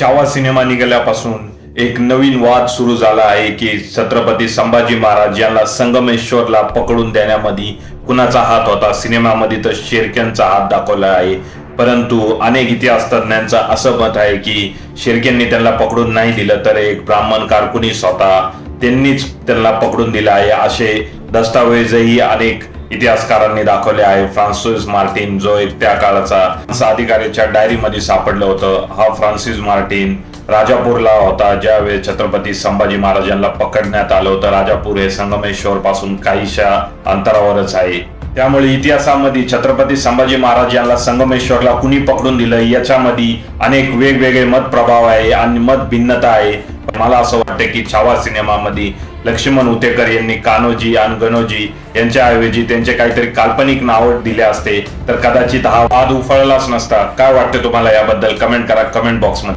Chhava cinema निघाल्यापासून एक नवीन वाद सुरू झाला आहे की छत्रपती संभाजी महाराज यांना संगमेश्वरला पकडून देण्यामध्ये कुणाचा हात होता? सिनेमामध्ये तर शेरक्यांचा हात दाखवला आहे. परंतु अनेक इतिहास तज्ज्ञांचं असं मत आहे की शेरक्यांनी त्यांना पकडून नाही दिलं तर एक ब्राह्मण कारकुनी स्वतः त्यांनीच त्यांना पकडून दिलं आहे. असे दस्तावेजही अनेक इतिहासकारांनी दाखवले आहे. फ्रान्सिस मार्टिन जो एक त्या काळाचा अधिकाऱ्याच्या डायरीमध्ये सापडलं होतं हा फ्रान्सिस मार्टिन राजापूरला होता ज्यावेळी छत्रपती संभाजी महाराजांना पकडण्यात आलं होतं. राजापूर हे संगमेश्वर पासून काहीशा अंतरावरच आहे. त्यामुळे इतिहासामध्ये छत्रपती संभाजी महाराज यांना संगमेश्वरला कुणी पकडून दिलं? याच्यामध्ये अनेक वेगवेगळे मत प्रभाव आहे आणि मत भिन्नता आहे. मला असं वाटतं की छावा सिनेमामध्ये लक्ष्मण उतेकर यांनी कान्होजी आणि गणोजी यांच्याऐवजी त्यांचे काहीतरी काल्पनिक नाव दिले असते. तर कदाचित हा वाद उफळलाच नसता. काय वाटतं तुम्हाला याबद्दल? कमेंट करा कमेंट बॉक्समध्ये.